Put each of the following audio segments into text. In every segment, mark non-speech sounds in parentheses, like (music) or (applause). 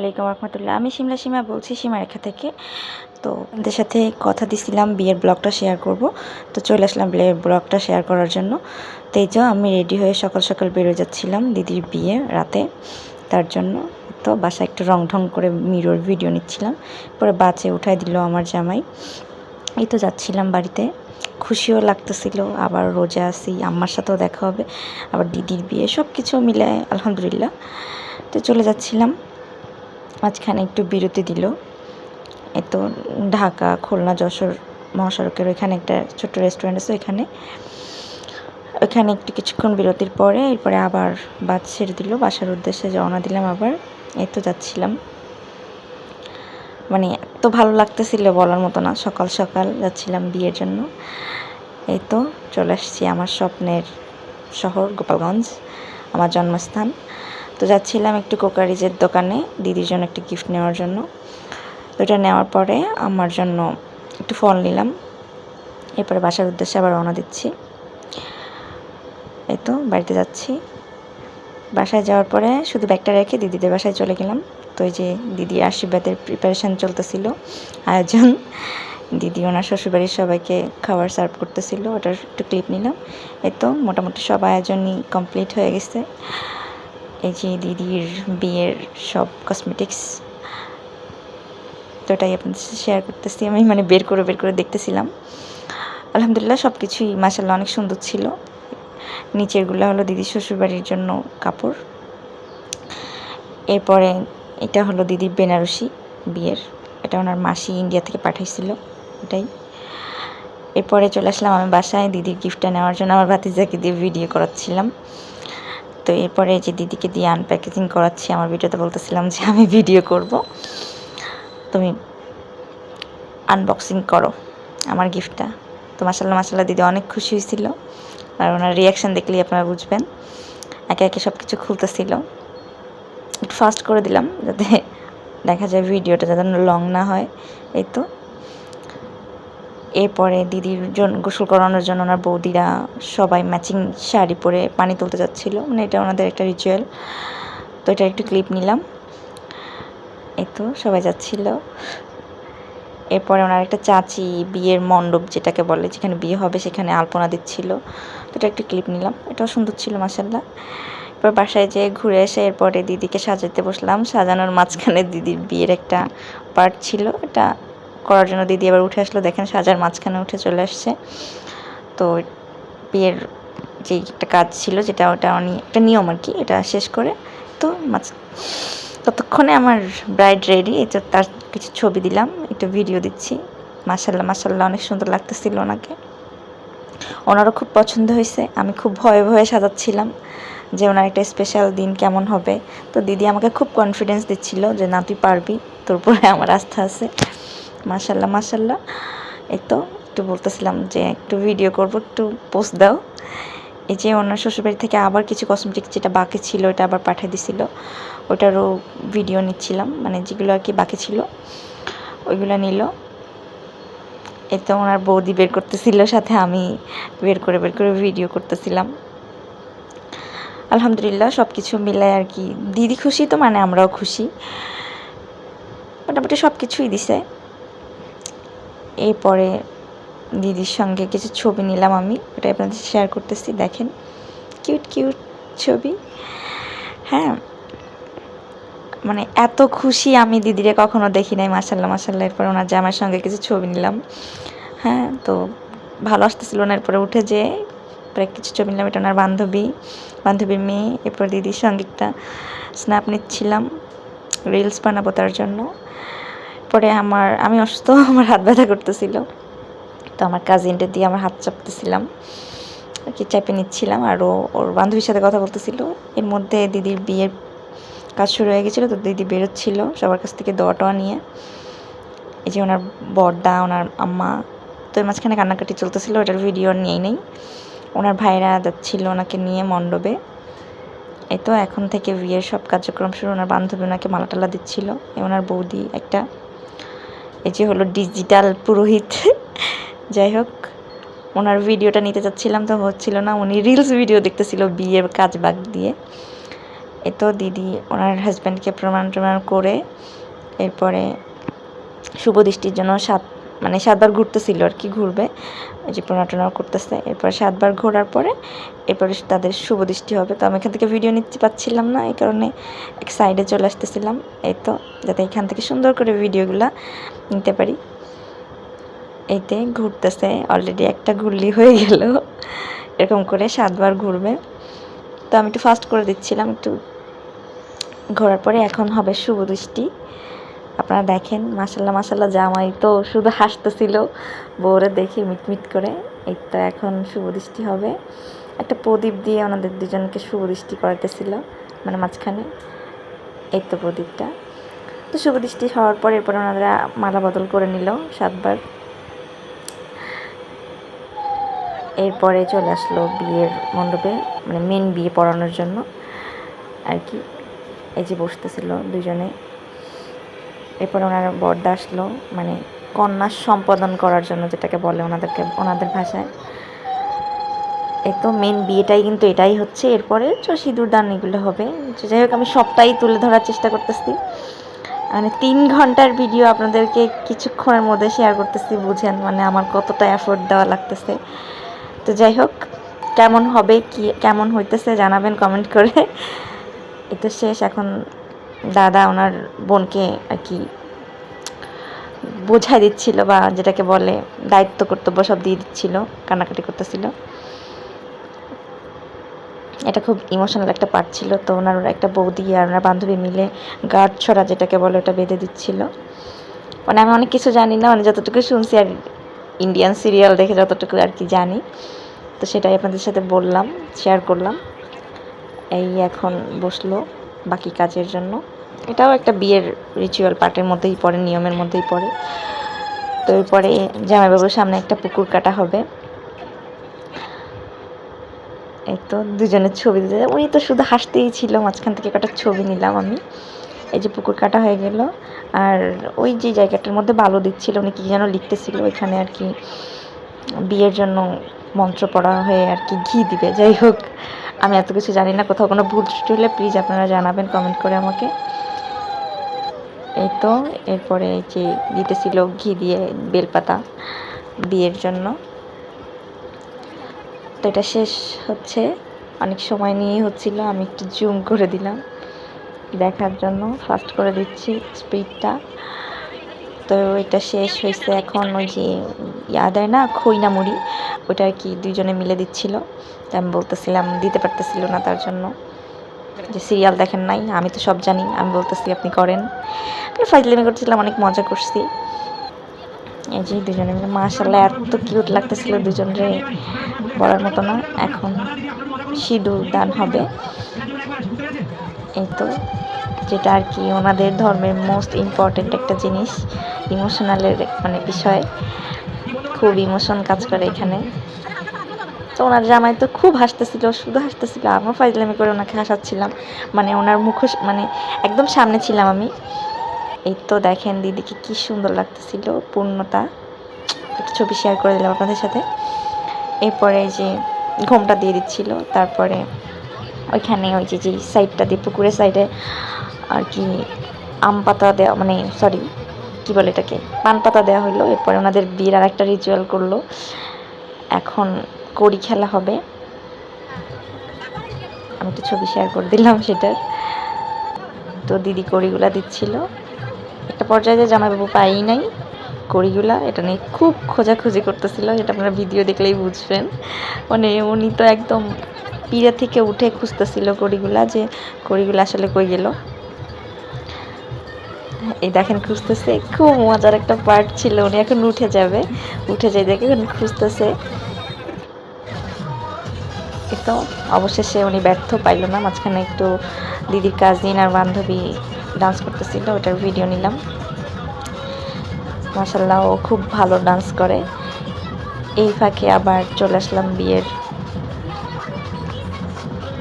আলাইকুম রহমতুল্লাহ। আমি সিমলা সীমা বলছি সীমারেখা থেকে। তো ওদের সাথে কথা দিছিলাম, বিয়ের ব্লগটা শেয়ার করব। তো চলে আসলাম বিয়ের ব্লগটা শেয়ার করার জন্য। তো এই যে আমি রেডি হয়ে সকাল সকাল বেরো যাচ্ছিলাম দিদির বিয়ে রাতে। তার জন্য তো বাসায় একটু রং ঢং করে মিরর ভিডিও নিচ্ছিলাম। পরে বাসে উঠাই দিল আমার জামাই। এই তো যাচ্ছিলাম বাড়িতে। খুশিও লাগতেছিল, আবার রোজা আসি আম্মার সাথেও দেখা হবে, আবার দিদির বিয়ে সব কিছু মিলে আলহামদুলিল্লাহ। তো চলে যাচ্ছিলাম। মাঝখানে একটু বিরতি দিল। এ তো ঢাকা, খুলনা, যশোর মহাসড়কের ওইখানে একটা ছোট্ট রেস্টুরেন্ট আছে ওইখানে। ওইখানে একটু কিছুক্ষণ বিরতির পরে এরপরে আবার বাস ছেড়ে দিল। বাসার উদ্দেশ্যে রওনা দিলাম আবার। এই তো যাচ্ছিলাম। মানে এত ভালো লাগতেছিল বলার মতো না। সকাল সকাল যাচ্ছিলাম বিয়ের জন্য। এই তো চলে আসছি আমার স্বপ্নের শহর গোপালগঞ্জ, আমার জন্মস্থান। তো যাচ্ছিলাম একটু কোকারিজের দোকানে দিদির জন্য একটা গিফট নেওয়ার জন্য। তো এটা নেওয়ার পরে আমার জন্য একটু ফল নিলাম। এরপরে বাসার উদ্দেশ্যে আবার রওনা দিচ্ছি। এই তো, বাড়িতে যাচ্ছি। বাসায় যাওয়ার পরে শুধু ব্যাগটা রেখে দিদিদের বাসায় চলে গেলাম। তো এই যে দিদি আশীর্বাদের প্রিপারেশান চলতেছিল, আয়োজন। দিদি ওনার শ্বশুরবাড়ির সবাইকে খাবার সার্ভ করতেছিল, ওটার একটু ক্লিপ নিলাম। এই তো, মোটামুটি সব আয়োজনই কমপ্লিট হয়ে গেছে। এই যে দিদির বিয়ের সব কসমেটিক্স তো ওটাই আপনাদের সাথে শেয়ার করতেছি। আমি মানে বের করে বের করে দেখতেছিলাম। আলহামদুলিল্লাহ সব কিছুই মাসাল্লাহ অনেক সুন্দর ছিল। নিচেরগুলো হলো দিদির শ্বশুরবাড়ির জন্য কাপড়। এরপরে এটা হলো দিদির বেনারসি বিয়ের। এটা ওনার মাসি ইন্ডিয়া থেকে পাঠাইছিল, এটাই। এরপরে চলে আসলাম আমি বাসায়, দিদির গিফটটা নেওয়ার জন্য আমার ভাতিজাকে দিয়ে ভিডিও করাচ্ছিলাম। তো এরপরে যে দিদিকে দিয়ে আনপ্যাকেজিং করাচ্ছি, আমার ভিডিওতে বলতেছিলাম যে আমি ভিডিও করব। তুমি আনবক্সিং করো আমার গিফটটা তো মাসাল্লাহ মাসাল্লাহ দিদি অনেক খুশি হয়েছিল আর ওনার রিয়াকশান দেখলেই আপনারা বুঝবেন। একে একে সব কিছু খুলতেছিল। একটু ফাস্ট করে দিলাম যাতে দেখা যায় ভিডিওটা যাতে লং না হয়। এই তো। এরপরে দিদির জন্য গোসল করানোর জন্য ওনার বৌদিরা সবাই ম্যাচিং শাড়ি পরে পানি তুলতে যাচ্ছিল। মানে এটা ওনাদের একটা রিচুয়াল তো এটা একটু ক্লিপ নিলাম। এই তো সবাই যাচ্ছিল। এরপরে ওনার একটা চাচি বিয়ের মণ্ডপ যেটাকে বলে, যেখানে বিয়ে হবে সেখানে আলপনা দিচ্ছিল। তো এটা একটু ক্লিপ নিলাম। এটাও সুন্দর ছিল মাসাল্লাহ এরপর বাসায় যেয়ে ঘুরে এসে এরপরে দিদিকে সাজাতে বসলাম। সাজানোর মাঝখানে দিদির বিয়ের একটা পার্ট ছিল। এটা করার জন্য দিদি আবার উঠে আসলো। দেখেন সাজার মাঝখানে উঠে চলে আসছে। তো বিয়ের যে একটা কাজ ছিল যেটা ওটা উনি একটা নিয়ম আর কি, এটা শেষ করে তো মাঝ, ততক্ষণে আমার ব্রাইড রেডি এটা তার কিছু ছবি দিলাম, একটু ভিডিও দিচ্ছি। মাসাল্লাহ মাসাল্লাহ অনেক সুন্দর লাগতেছিল ওনাকে। ওনারও খুব পছন্দ হয়েছে, আমি খুব ভয়ে ভয়ে সাজাচ্ছিলাম যে ওনার একটা স্পেশাল দিন কেমন হবে। তো দিদি আমাকে খুব কনফিডেন্স দিচ্ছিল যে, না, তুই পারবি, তোর উপরে আমার আস্থা আছে। মাসাল্লাহ মাসাল্লাহ এই তো, একটু বলতেছিলাম যে একটু ভিডিও করব, একটু পোস্ট দাও। এই যে ওনার শ্বশুরবাড়ি থেকে আবার কিছু কসমেটিক্স যেটা বাকি ছিল ওটা আবার পাঠিয়ে দিছিল। ওটারও ভিডিও নিচ্ছিলাম মানে যেগুলো আর কি বাকি ছিল, ওইগুলো নিল। এই তো ওনার বৌদি বের করতেছিল, সাথে আমি বের করে বের করে ভিডিও করতেছিলাম। আলহামদুলিল্লাহ সব কিছু মিলে আর কি। দিদি খুশি তো মানে আমরাও খুশি। মোটামুটি সব কিছুই দিছে। এরপরে দিদির সঙ্গে কিছু ছবি নিলাম আমি ওটা আপনাদের শেয়ার করতেছি, দেখেন। কিউট কিউট ছবি। হ্যাঁ মানে এত খুশি আমি দিদিরে কখনো দেখি নাই মাসাল্লাহ মাসাল্লাহ এরপর ওনার জামার সঙ্গে কিছু ছবি নিলাম। হ্যাঁ তো ভালো আসতেছিল ওনার, এরপরে উঠে যে পরে কিছু ছবি নিলাম, এটা ওনার বান্ধবী, বান্ধবীর মেয়ে। এরপর দিদির সঙ্গে একটা স্ন্যাপ নিচ্ছিলাম রিলস বানাবো তার জন্য। পরে আমার, আমি অসুস্থ, (laughs) আমার হাত ব্যথা করতেছিল। তো আমার কাজিনটা দিয়ে আমার হাত চাপতেছিলাম। কি চাপে নিচ্ছিলাম, আর ওর বান্ধবীর সাথে কথা বলতেছিল। এর মধ্যে দিদির বিয়ের কাজ শুরু হয়ে গেছিল, তো দিদি বেরোচ্ছিল সবার কাছ থেকে দোয়া টোয়া নিয়ে। এই যে ওনার বড়দা ওনার আম্মা, তো এর মাঝখানে কান্নাকাটি চলতেছিল, ওটার ভিডিও নিয়েই নেই ওনার ভাইরা যাচ্ছিল ওনাকে নিয়ে মণ্ডপে। এই তো এখন থেকে বিয়ের সব কার্যক্রম শুরু, ওনার বান্ধবী ওনাকে মালা টালা দিচ্ছিল ওনার বৌদি একটা এই যে হলো ডিজিটাল পুরোহিত। (laughs) যাই হোক, ওনার ভিডিওটা নিতে চাচ্ছিলাম তো হচ্ছিল না, উনি রিলস ভিডিও দেখতেছিল বিয়ের কাজ বাগ দিয়ে। এ তো দিদি, ওনার হাজব্যান্ডকে প্রমাণ টমাণ করে, এরপরে শুভ দৃষ্টির জন্য সাত মানে সাতবার ঘুরতেছিল আর কি, ঘুরবে। যে প্রণাম টনাম করতেছে। এরপর সাতবার ঘোরার পরে এরপরে তাদের শুভ দৃষ্টি হবে। তো আমি এখান থেকে ভিডিও নিতে পারছিলাম না, এই কারণে এক সাইডে চলে আসতেছিলাম। এই তো, যাতে এখান থেকে সুন্দর করে ভিডিওগুলো নিতে পারি। এইতে ঘুরতেছে অলরেডি একটা ঘুরলি হয়ে গেল। এরকম করে সাতবার ঘুরবে। তো আমি একটু ফাস্ট করে দিচ্ছিলাম, একটু ঘোরার পরে এখন হবে শুভ দৃষ্টি। আপনারা দেখেন মাসাল্লাহ মাসাল্লাহ জামাই তো শুধু হাসতেছিল। বউরে দেখে মিটমিট করে। এই তো এখন শুভ দৃষ্টি হবে। একটা প্রদীপ দিয়ে ওনাদের দুজনকে শুভ দৃষ্টি করাতেছিল মানে মাঝখানে। এই তো প্রদীপটা। তো শুভ দৃষ্টি হওয়ার পর এরপরে ওনারা মালা বদল করে নিল সাতবার। এরপরে চলে আসলো বিয়ের মণ্ডপে মানে মেন বিয়ে পড়ানোর জন্য। আর কি, এই যে বসতেছিল দুজনে। এরপর ওনার বরদা আসলো মানে কন্যা সম্পাদন করার জন্য যেটাকে বলে ওনাদেরকে, ওনাদের ভাষায়। এই তো মেন বিয়েটাই কিন্তু এটাই হচ্ছে। এরপরে তো সিঁদুর দান এগুলো হবে। তো যাই হোক, আমি সবটাই তুলে ধরার চেষ্টা করতেছি। মানে তিন ঘণ্টার ভিডিও আপনাদেরকে কিছুক্ষণের মধ্যে শেয়ার করতেছি, বুঝেন মানে আমার কতটা এফোর্ট দেওয়া লাগতেছে। তো যাই হোক, কেমন হবে, কি, কেমন হইতেছে জানাবেন কমেন্ট করে। এটা শেষ, এখন দাদা ওনার বোনকে আর কি বোঝাই দিচ্ছিল বা যেটাকে বলে দায়িত্ব, কর্তব্য সব দিয়ে দিচ্ছিল, কান্নাকাটি করতেছিল। এটা খুব ইমোশনাল একটা পার্ট ছিল। তো ওনার একটা বৌদি আর ওনার বান্ধবী মিলে গার্ড ছড়া যেটাকে বলে ওটা বেঁধে দিচ্ছিল। মানে আমি অনেক কিছু জানি না মানে যতটুকু শুনছি আর ইন্ডিয়ান সিরিয়াল দেখে যতটুকু আর কি জানি, তো সেটাই আপনাদের সাথে বললাম শেয়ার করলাম। এই এখন বসল। বাকি কাজের জন্য। এটাও একটা বিয়ের রিচুয়াল পার্টের মধ্যেই পড়ে, নিয়মের মধ্যেই পড়ে। তো এরপরে জামাইবাবুর সামনে একটা পুকুর কাটা হবে। এই তো দুজনের ছবি দিতে উনি তো শুধু হাসতেই ছিল, মাঝখান থেকে কটা ছবি নিলাম আমি। এই যে পুকুর কাটা হয়ে গেল। আর ওই যে জায়গাটার মধ্যে বালু দিচ্ছিল, উনি কী যেন লিখতেছিল, ওইখানে আর কি বিয়ের জন্য মন্ত্র পড়া হয়ে আর কি ঘি দিবে, যাই হোক। আমি এত কিছু জানি না, কোথাও কোনো ভুল ত্রুটি হলে প্লিজ আপনারা জানাবেন কমেন্ট করে আমাকে। এই তো, এরপরে যে দিতেছিল ঘি দিয়ে বেলপাতা বিয়ের জন্য। তো এটা শেষ হচ্ছে। অনেক সময় নিয়েই হচ্ছিল, আমি একটু জুম করে দিলাম। দেখার জন্য ফাস্ট করে দিচ্ছি স্পিডটা তো এটা শেষ হয়েছে এখন ওই যে ইয়া দেয় না খইনা মুড়ি ওটা আর কি দুইজনে মিলে দিচ্ছিল। তা আমি বলতেছিলাম, দিতে পারতেছিল না তার জন্য। যে সিরিয়াল দেখেন নাই, আমি তো সব জানি, আমি বলতেছি আপনি করেন। ফাইজলামি করছিলাম অনেক মজা করছি। এই যে দুজনে মিলে মাশাল্লাহ এত কিউট লাগতেছিল দুজনরে বলার মতো না। এখন সিঁদুর দান হবে। এই তো, যেটা আর কি ওনাদের ধর্মের মোস্ট ইম্পর্টেন্ট একটা জিনিস। ইমোশনালের মানে বিষয়। খুব ইমোশন কাজ করে এখানে। তো ওনার জামাই তো খুব হাসতেছিল, শুধু হাসতেছিল আমার ফাইজলামি করে ওনাকে হাসাচ্ছিলাম। মানে ওনার মুখোশ মানে একদম সামনে ছিলাম আমি। এই তো দেখেন দিদিকে কি সুন্দর লাগতেছিল, পূর্ণতা। একটু ছবি শেয়ার করে দিলাম আপনাদের সাথে। এরপরে যে ঘোমটা দিয়ে দিচ্ছিল, তারপরে ওইখানে ওই যে যে সাইডটা দিয়ে পুকুরের সাইডে আর কি আম পাতা দেওয়া মানে সরি কী বলে এটাকে। পান পাতা দেওয়া হলো এরপরে ওনাদের বিয়ের আর একটা রিচুয়াল করল। এখন কড়ি খেলা হবে। আমি একটু ছবি শেয়ার করে দিলাম সেটার তো দিদি কড়িগুলা দিচ্ছিল। একটা পর্যায়ে জামাইবাবু পাই নাই কড়িগুলা, এটা নিয়ে খুব খোঁজাখুঁজি করতেছিল। এটা আপনারা ভিডিও দেখলেই বুঝবেন। মানে উনি তো একদম পিড়া থেকে উঠে খুঁজতেছিল কড়িগুলা যে কড়িগুলা আসলে কই গেল। এই দেখেন, খুঁজতেছে। খুব মজার একটা পার্ট ছিল। উনি এখন উঠে যাবে। উঠে যাই দেখে খুঁজতেছে। তো, অবশেষে উনি ব্যর্থ পাইল না। মাঝখানে একটু দিদির কাজিন আর বান্ধবী ডান্স করতেছিল, ওটার ভিডিও নিলাম। মাসাল্লাহ ও খুব ভালো ডান্স করে। এই ফাঁকে আবার চলে আসলাম বিয়ের।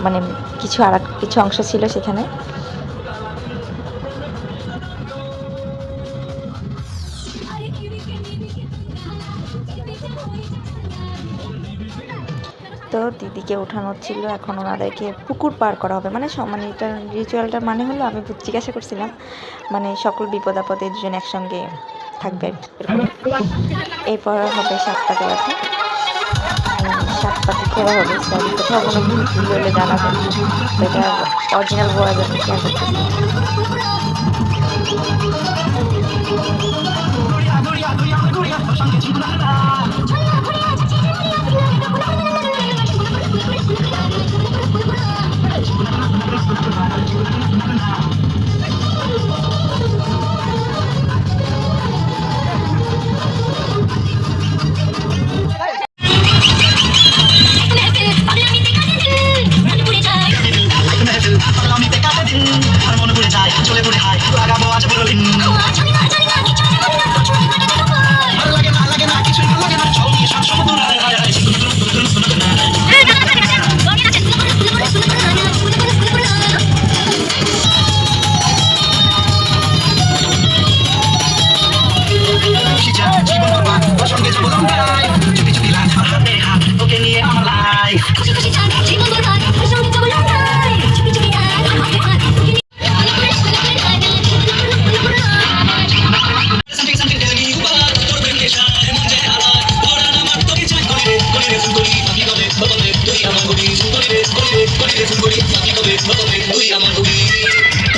মানে কিছু আর কিছু অংশ ছিল সেখানে। তো দিদিকে ওঠানো ছিল, এখন ওনাদেরকে পুকুর পার করা হবে। মানে মানে এটা রিচুয়ালটার মানে হলো, আমি জিজ্ঞাসা করছিলাম মানে সকল বিপদ আপদে দুজন একসঙ্গে থাকবে। এরপর হবে সাতটা পাকে রাখা সাত খেলা হবে সরি কোথাও কোনো ভুল হলে জানাবেন এটা অরিজিনাল বলা যাবে খুশি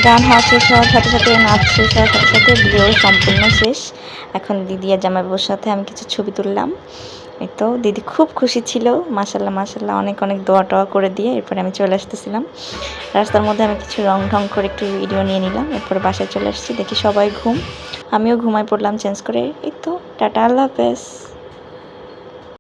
গান হওয়া শেষ হওয়ার সাথে সাথে, নাচ শেষ হওয়ার সাথে সাথে ভিডিও সম্পূর্ণ শেষ। এখন দিদি আর জামাইবাবুর সাথে আমি কিছু ছবি তুললাম। এই তো দিদি খুব খুশি ছিল মাসাল্লাহ মাসাল্লাহ অনেক অনেক দোয়া টোয়া করে দিয়ে এরপরে আমি চলে আসতেছিলাম। রাস্তার মধ্যে আমি কিছু রং ঢং করে একটু ভিডিও নিয়ে নিলাম, এরপরে বাসায় চলে আসছি, দেখি সবাই ঘুম। আমিও ঘুমায় পড়লাম, চেঞ্জ করে, এই তো, টাটা, আল্লাহ হাফেজ।